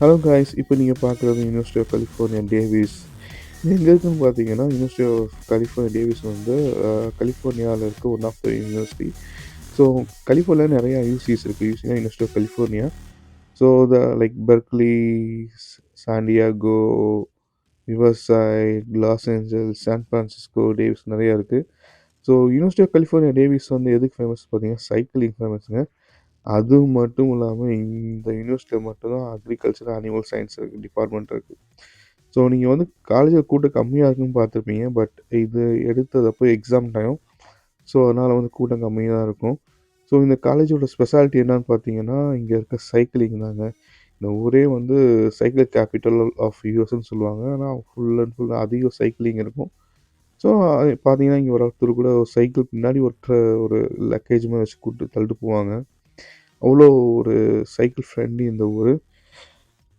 Hello guys இப்போ நீங்கள் பார்க்குறது யூனிவர்சிட்டி ஆஃப் கலிஃபோர்னியா டேவிஸ் எங்கே இருக்குன்னு பார்த்தீங்கன்னா யூனிவர்சிட்டி ஆஃப் கலிஃபோர்னியா டேவிஸ் வந்து கலிஃபோர்னியாவில் இருக்க one of the university so California நிறையா யூசிஸ் இருக்குது யூசினா university of California so the like Berkeley San Diego Riverside Los Angeles San Francisco Davis நிறையா இருக்குது so university of California Davis வந்து எதுக்கு famous பார்த்தீங்கன்னா சைக்கிளிங் ஃபேமஸுங்க அது மட்டும் இல்லாமல் இந்த யூனிவர்சிட்டியில் மட்டும்தான் அக்ரிகல்ச்சர் அனிமல் சயின்ஸ் இருக்குது டிபார்ட்மெண்ட் இருக்குது ஸோ நீங்கள் வந்து காலேஜில் கூட்டம் கம்மியாக இருக்குன்னு பார்த்துருப்பீங்க பட் இது எடுத்ததப்போ எக்ஸாம் டைம் ஸோ அதனால் வந்து கூட்டம் கம்மியாக தான் இருக்கும். ஸோ இந்த காலேஜோட ஸ்பெஷாலிட்டி என்னன்னு பார்த்தீங்கன்னா இங்கே இருக்க சைக்கிளிங் தாங்க. இந்த ஊரே வந்து சைக்கிள் கேபிட்டல் ஆஃப் யூஎஸ்ன்னு சொல்லுவாங்க. ஆனால் ஃபுல் அண்ட் ஃபுல் அதிகம் சைக்கிளிங் இருக்கும். ஸோ பார்த்தீங்கன்னா இங்கே ஒரு ஒருத்தர் கூட ஒரு சைக்கிள் பின்னாடி ஒருத்தர் ஒரு லக்கேஜ் மாதிரி வச்சு கூப்பிட்டு தள்ளிட்டு போவாங்க. அவ்வளோ ஒரு சைக்கிள் ஃப்ரெண்ட்லி இந்த ஊர்.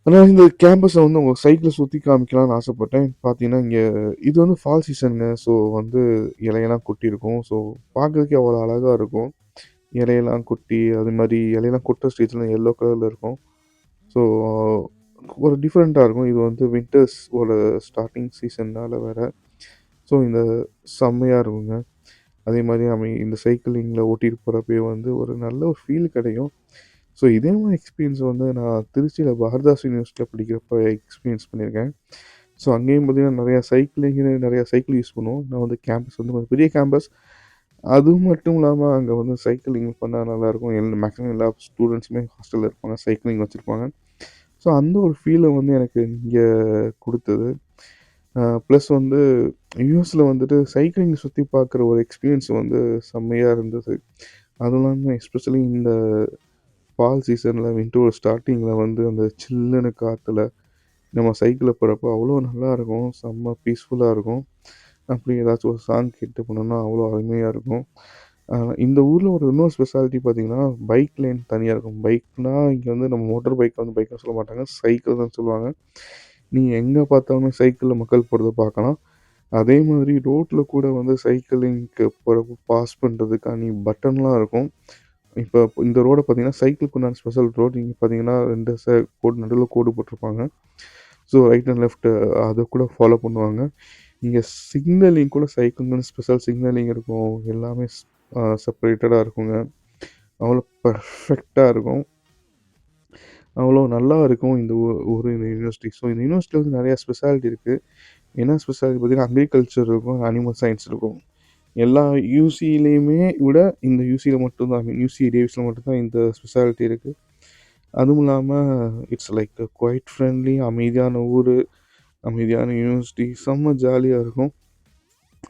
ஆனால் இந்த கேம்பஸை வந்து உங்கள் சைக்கிளை சுற்றி காமிக்கலாம்னு ஆசைப்பட்டேன். பார்த்தீங்கன்னா இங்கே இது வந்து ஃபால் சீசனுங்க ஸோ வந்து இலையெல்லாம் கொட்டியிருக்கும். ஸோ பார்க்குறதுக்கே அவ்வளோ அழகாக இருக்கும். இலையெல்லாம் கொட்டி அது மாதிரி இலையெல்லாம் கொட்ட ஸ்டேஜ்லாம் எல்லோ கலரில் இருக்கும். ஸோ ஒரு டிஃப்ரெண்ட்டாக இருக்கும். இது வந்து வின்டர்ஸ் ஒரு ஸ்டார்டிங் சீசன்னால் வேறு. ஸோ இந்த செம்மையாக இருக்குங்க. அதே மாதிரி அமை இந்த சைக்கிளிங்கில் ஓட்டிகிட்டு போகிறப்பே வந்து ஒரு நல்ல ஒரு ஃபீல் கிடைக்கும். ஸோ இதே மாதிரி எக்ஸ்பீரியன்ஸ் வந்து நான் திருச்சியில் பாரதாஸ் யூனிவர்சிட்டியில் படிக்கிறப்ப எக்ஸ்பீரியன்ஸ் பண்ணியிருக்கேன். ஸோ அங்கேயும் பார்த்திங்கன்னா நிறையா சைக்கிளிங் நிறையா சைக்கிள் யூஸ் பண்ணுவோம். நான் வந்து கேம்பஸ் வந்து கொஞ்சம் பெரிய கேம்பஸ் அது மட்டும் இல்லாமல் அங்கே வந்து சைக்கிளிங் பண்ணால் நல்லாயிருக்கும். எல் மேக்ஸிமம் எல்லா ஸ்டூடெண்ட்ஸுமே ஹாஸ்டலில் இருப்பாங்க சைக்கிளிங் வச்சுருப்பாங்க. ஸோ அந்த ஒரு ஃபீலை வந்து எனக்கு இங்கே கொடுத்தது. ப்ளஸ் வந்து யூஎஸில் வந்துட்டு சைக்கிளிங் சுற்றி பார்க்குற ஒரு எக்ஸ்பீரியன்ஸ் வந்து செம்மையாக இருந்தது. அதுவும் இல்லாமல் எஸ்பெஷலி இந்த ஃபால் சீசனில் வின்டர் ஸ்டார்டிங்கில் வந்து அந்த சில்லுன்னு காற்றுல நம்ம சைக்கிளில் போகிறப்போ அவ்வளோ நல்லாயிருக்கும் செம்ம பீஸ்ஃபுல்லாக இருக்கும். அப்படி ஏதாச்சும் ஒரு சாங் கேட்டு போனோம்னா அவ்வளோ அருமையாக இருக்கும். இந்த ஊரில் ஒரு இன்னொரு ஸ்பெஷாலிட்டி பார்த்தீங்கன்னா பைக் லைன் தனியாக இருக்கும். பைக்னால் இங்கே வந்து நம்ம மோட்டர் பைக் வந்து பைக்னு சொல்ல மாட்டாங்க சைக்கிள் தான் சொல்லுவாங்க. நீங்கள் எங்கே பார்த்தாலுமே சைக்கிளில் மக்கள் போகிறத பார்க்கலாம். அதே மாதிரி ரோட்டில் கூட வந்து சைக்கிளிங்க்கு போகிறப்ப பாஸ் பண்ணுறதுக்கான பட்டன்லாம் இருக்கும். இப்போ இந்த ரோடை பார்த்தீங்கன்னா சைக்கிளுக்கு உண்டான ஸ்பெஷல் ரோடு நீங்கள் பார்த்தீங்கன்னா ரெண்டு ச கோடு நடுவில் கோடு போட்டிருப்பாங்க. ஸோ ரைட் அண்ட் லெஃப்ட்டு அதை கூட ஃபாலோ பண்ணுவாங்க. இங்கே சிக்னலிங் கூட சைக்கிள்னு ஸ்பெஷல் சிக்னலிங் இருக்கும். எல்லாமே செப்பரேட்டடாக இருக்குங்க. அவ்வளோ பர்ஃபெக்டாக இருக்கும். அவ்வளோ நல்லா இருக்கும் இந்த ஒரு இந்த யூனிவர்சிட்டி ஸோ இந்த யூனிவர்சிட்டியில் வந்து நிறையா ஸ்பெஷாலிட்டி இருக்குது என்ன ஸ்பெஷாலிட்டி பார்த்திங்கன்னா அக்ரிகல்ச்சர் இருக்கும் அனிமல் சயின்ஸ் இருக்கும். எல்லா யூசியிலையுமே விட இந்த யூசியில் மட்டும்தான் ஐ மீன் யூசி டேவிஸில் மட்டும்தான் இந்த ஸ்பெஷாலிட்டி இருக்குது அதுவும் இல்லாமல் இட்ஸ் லைக் குவைட் ஃப்ரெண்ட்லி அமைதியான ஊர் அமைதியான யூனிவர்சிட்டி செம்ம ஜாலியாக இருக்கும்.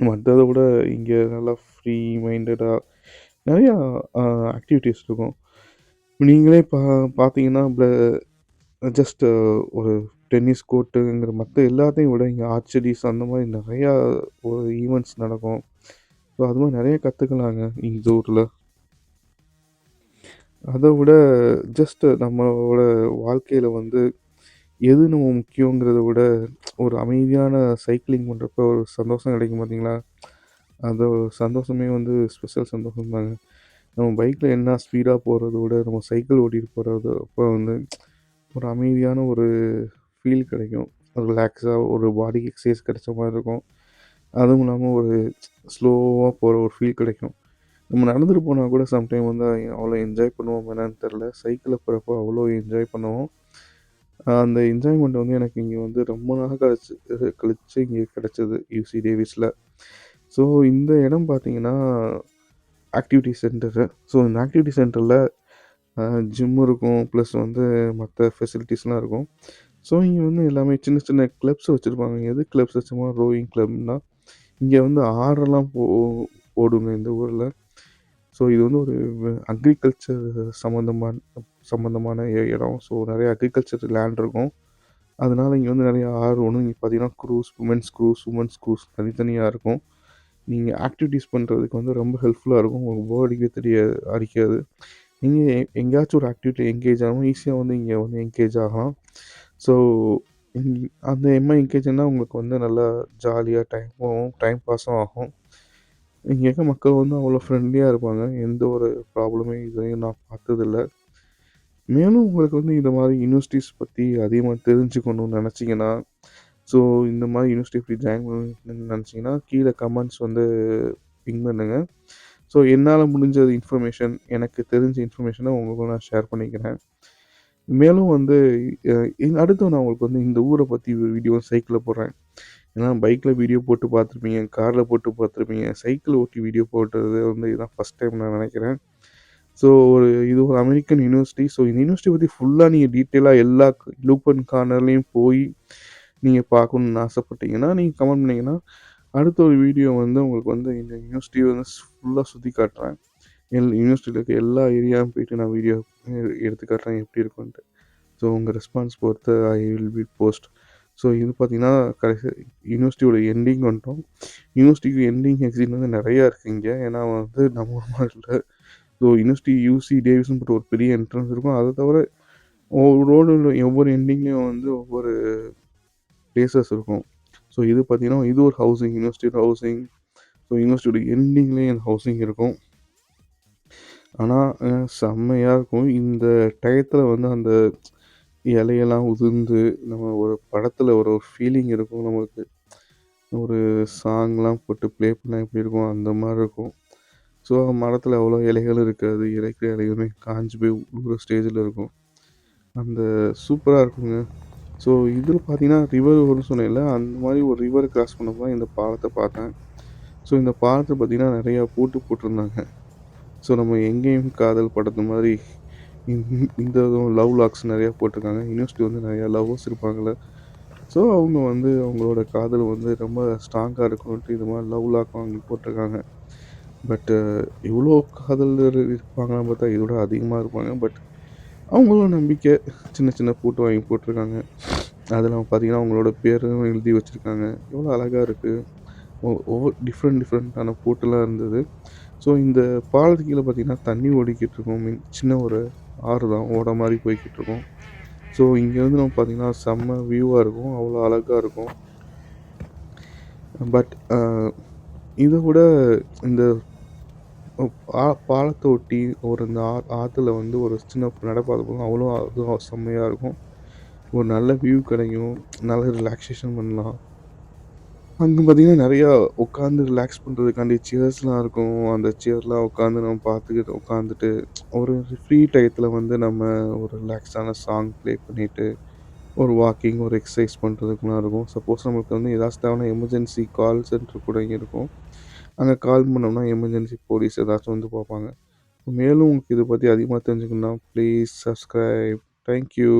மற்றதை விட இங்கே நல்லா ஃப்ரீ மைண்டடாக நிறையா ஆக்டிவிட்டீஸ் இருக்கும். நீங்களே பா பார்த்தீங்கன்னா ஜஸ்ட்டு ஒரு டென்னிஸ் கோர்ட்டுங்கிற மற்ற எல்லாத்தையும் விட இங்கே ஆர்ச்சரிஸ் அந்த மாதிரி நிறையா ஒரு ஈவெண்ட்ஸ் நடக்கும். ஸோ அது மாதிரி நிறைய கற்றுக்கலாங்க இந்த ஊரில். அதை விட ஜஸ்ட்டு நம்மளோட வாழ்க்கையில் வந்து எது நம்ம முக்கியங்கிறத விட ஒரு அமைதியான சைக்கிளிங் பண்ணுறப்ப ஒரு சந்தோஷம் கிடைக்கும் பார்த்தீங்களா அந்த சந்தோஷமே வந்து ஸ்பெஷல் சந்தோஷம் தாங்க நம்ம பைக்கில் என்ன ஸ்பீடாக போகிறத விட நம்ம சைக்கிள் ஓட்டிகிட்டு போகிறது அப்போ வந்து ஒரு அமைதியான ஒரு ஃபீல் கிடைக்கும். ரிலாக்ஸாக ஒரு பாடி எக்ஸசைஸ் கிடைச்ச மாதிரி இருக்கும். அதுவும் இல்லாமல் ஒரு ஸ்லோவாக போகிற ஒரு ஃபீல் கிடைக்கும். நம்ம நடந்துட்டு போனால் கூட சம்டைம் வந்து அவ்வளோ என்ஜாய் பண்ணுவோம் என்னன்னு தெரில சைக்கிளில் போகிறப்போ அவ்வளோ என்ஜாய் பண்ணுவோம். அந்த என்ஜாய்மெண்ட் வந்து எனக்கு இங்கே வந்து ரொம்ப நாள் கழிச்சு கழிச்சு இங்கே கிடச்சிது யூசி டேவிஸில் ஸோ இந்த இடம் பார்த்தீங்கன்னா ஆக்டிவிட்டி சென்டரு ஸோ இந்த ஆக்டிவிட்டி சென்டரில் ஜிம் இருக்கும். ப்ளஸ் வந்து மற்ற ஃபெசிலிட்டிஸ்லாம் இருக்கும். ஸோ இங்கே வந்து எல்லாமே சின்ன சின்ன கிளப்ஸ் வச்சுருப்பாங்க. எது கிளப்ஸ் வச்சோமா ரோயிங் கிளப்னா இங்கே வந்து ஆறெல்லாம் போ ஓடுங்க இந்த ஊரில். ஸோ இது வந்து ஒரு அக்ரிகல்ச்சர் சம்மந்தமான சம்மந்தமான இடம். ஸோ நிறைய அக்ரிகல்ச்சர் லேண்ட் இருக்கும். அதனால் இங்கே வந்து நிறைய ஆறு ஒன்று இங்கே பார்த்தீங்கன்னா cruise women's cruise women's cruise தனித்தனியாக இருக்கும். நீங்கள் ஆக்டிவிட்டீஸ் பண்ணுறதுக்கு வந்து ரொம்ப ஹெல்ப்ஃபுல்லாக இருக்கும். உங்கள் பாடிக்கு தெரியாது அடிக்காது. நீங்கள் எங்கேயாச்சும் ஒரு ஆக்டிவிட்டி என்கேஜ் ஆகும் ஈஸியாக வந்து இங்கே வந்து என்கேஜ் ஆகலாம். ஸோ அந்த எம்ஐ என்கேஜ்னா உங்களுக்கு வந்து நல்லா ஜாலியாக டைம் போகும். டைம் பாஸும் ஆகும். இங்கே இருக்க மக்கள் வந்து அவ்வளோ ஃப்ரெண்ட்லியாக இருப்பாங்க. எந்த ஒரு ப்ராப்ளமே இதுவரையும் நான் பார்த்ததில்ல. மேலும் உங்களுக்கு வந்து இந்த மாதிரி யூனிவர்சிட்டிஸ் பற்றி அதிகமாக தெரிஞ்சுக்கணும்னு நினச்சிங்கன்னா ஸோ இந்த மாதிரி யூனிவர்சிட்டி எப்படி ஜாயின் பண்ணணும்னு நினச்சிங்கன்னா கீழே கமெண்ட்ஸ் வந்து பிங் பண்ணுங்கள் ஸோ என்னால் முடிஞ்சது இன்ஃபர்மேஷன் எனக்கு தெரிஞ்ச இன்ஃபர்மேஷனை உங்களுக்கு நான் ஷேர் பண்ணிக்கிறேன். மேலும் வந்து அடுத்து நான் உங்களுக்கு வந்து இந்த ஊரை பற்றி வீடியோ சைக்கிளில் போடுறேன். ஏன்னா பைக்கில் வீடியோ போட்டு பார்த்துருப்பீங்க காரில் போட்டு பார்த்துருப்பீங்க சைக்கிள் ஓட்டி வீடியோ போட்டது வந்து இதுதான் ஃபஸ்ட் டைம் நான் நினைக்கிறேன். ஸோ ஒரு இது ஒரு அமெரிக்கன் யூனிவர்சிட்டி ஸோ இந்த யூனிவர்சிட்டி பற்றி ஃபுல்லாக நீங்கள் டீட்டெயிலாக எல்லா லூப் அண்ட் கார்னர்லேயும் போய் நீங்கள் பார்க்கணுன்னு ஆசைப்பட்டீங்கன்னா நீங்கள் கமெண்ட் பண்ணிங்கன்னா அடுத்த ஒரு வீடியோ வந்து உங்களுக்கு வந்து இந்த யூனிவர்சிட்டி வந்து ஃபுல்லாக சுற்றி காட்டுறேன். எல் யூனிவர்சிட்டியில் இருக்க எல்லா ஏரியாவும் போயிட்டு நான் வீடியோ எடுத்து காட்டுறேன் எப்படி இருக்குன்ட்டு. ஸோ உங்கள் ரெஸ்பான்ஸ் பொறுத்து I will be post so இது பார்த்தீங்கன்னா கடைசி யூனிவர்சிட்டியோட எண்டிங் வந்துட்டோம். யூனிவர்சிட்டிக்கு எண்டிங் எக்ஸிட் வந்து நிறையா இருக்குது இங்கே. ஏன்னா வந்து நம்ம ஊர் மாதிரி இல்லை ஸோ யூனிவர்சிட்டி யூசி டேவிஸ்னு போட்டு ஒரு பெரிய என்ட்ரன்ஸ் இருக்கும். அதை தவிர ஒவ்வொரு ரோடு ஒவ்வொரு எண்டிங்லேயும் வந்து ஒவ்வொரு பிளேசஸ் இருக்கும். ஸோ இது பார்த்தீங்கன்னா இது ஒரு ஹவுசிங் யூனிவர்சிட்டியோட ஹவுசிங் ஸோ யூனிவர்சிட்டியோட எண்டிங்லேயே இந்த ஹவுசிங் இருக்கும். ஆனால் செம்மையாக இருக்கும். இந்த டயத்தில் வந்து அந்த இலையெல்லாம் உதிர்ந்து நம்ம ஒரு படத்தில் ஒரு ஃபீலிங் இருக்கும் நமக்கு. ஒரு சாங்லாம் போட்டு ப்ளே பண்ணால் எப்படி இருக்கும்? அந்த மாதிரி இருக்கும். ஸோ மரத்தில் அவ்வளோ இலைகள் இருக்காது. இலைக்கிற இலைகளுமே காஞ்சு போய் உழுகிற ஸ்டேஜில் இருக்கும். அந்த சூப்பராக இருக்குங்க. ஸோ இதில் பார்த்தீங்கன்னா ரிவர் வரும்னு சொன்னேன்ல அந்த மாதிரி ஒரு ரிவர் கிராஸ் பண்ணப்போ தான் இந்த பாலத்தை பார்த்தேன். ஸோ இந்த பாலத்தை பார்த்தீங்கன்னா நிறையா போட்டு போட்டிருந்தாங்க. ஸோ நம்ம எங்கேயும் காதல் படத்து மாதிரி இந்த- இந்த லவ் லாக்ஸ் நிறையா போட்டிருக்காங்க. யூனிவர்சிட்டி வந்து நிறையா லவ்வர்ஸ் இருப்பாங்கள்ல ஸோ அவங்க வந்து அவங்களோட காதல் வந்து ரொம்ப ஸ்ட்ராங்காக இருக்கணுன்ட்டு இது மாதிரி லவ் லாக் அவங்க போட்டிருக்காங்க. பட்டு இவ்வளோ காதலர் இருப்பாங்கன்னு பார்த்தா இதோட அதிகமாக இருப்பாங்க. பட் அவங்களும் நம்பிக்கை சின்ன சின்ன ஃபோட்டோ வாங்கி போட்டிருக்காங்க. அதில் பார்த்தீங்கன்னா அவங்களோட பேரும் எழுதி வச்சுருக்காங்க. எவ்வளோ அழகாக இருக்குது ஒவ்வொரு டிஃப்ரெண்ட் டிஃப்ரெண்ட்டான பூட்டெல்லாம் இருந்தது. ஸோ இந்த பாலத்துக்கு கீழே பார்த்தீங்கன்னா தண்ணி ஓடிக்கிட்டு இருக்கும். மீன் சின்ன ஒரு ஆறு தான். ஓட மாதிரி போய்கிட்டு இருக்கும். ஸோ இங்கேருந்து நம்ம பார்த்தீங்கன்னா செம்ம வியூவாக இருக்கும். அவ்வளோ அழகாக இருக்கும். பட் இதை விட இந்த பா- பாலத்தை ஒட்டி ஒரு இந்த ஆ ஆற்றுல வந்து ஒரு சின்ன நடைபாதை போகும் அவ்வளோ அதுவும் செம்மையாக இருக்கும். ஒரு நல்ல வியூ கிடைக்கும். நல்ல ரிலாக்ஸேஷன் பண்ணலாம். அங்கே பார்த்தீங்கன்னா நிறையா உட்காந்து ரிலாக்ஸ் பண்ணுறதுக்காண்டி சேர்ஸ்லாம் இருக்கும். அந்த சேர்லாம் உட்காந்து நம்ம பார்த்துக்கிட்டு உட்காந்துட்டு ஒரு ஃப்ரீ டயத்தில் வந்து நம்ம ஒரு ரிலாக்ஸான சாங் ப்ளே பண்ணிவிட்டு ஒரு வாக்கிங் ஒரு எக்ஸசைஸ் பண்ணுறதுக்குலாம் இருக்கும். சப்போஸ் நம்மளுக்கு வந்து ஏதாச்சும் தேவையான எமர்ஜென்சி கால் சென்டர் கூட இங்கே இருக்கும். அங்கே கால் பண்ணோம்னா எமர்ஜென்சி போலீஸ் ஏதாச்சும் வந்து பார்ப்பாங்க. மேலும் உங்களுக்கு இதை பற்றி அதிகமாக தெரிஞ்சுக்கணுன்னா ப்ளீஸ் சப்ஸ்கிரைப் தேங்க்யூ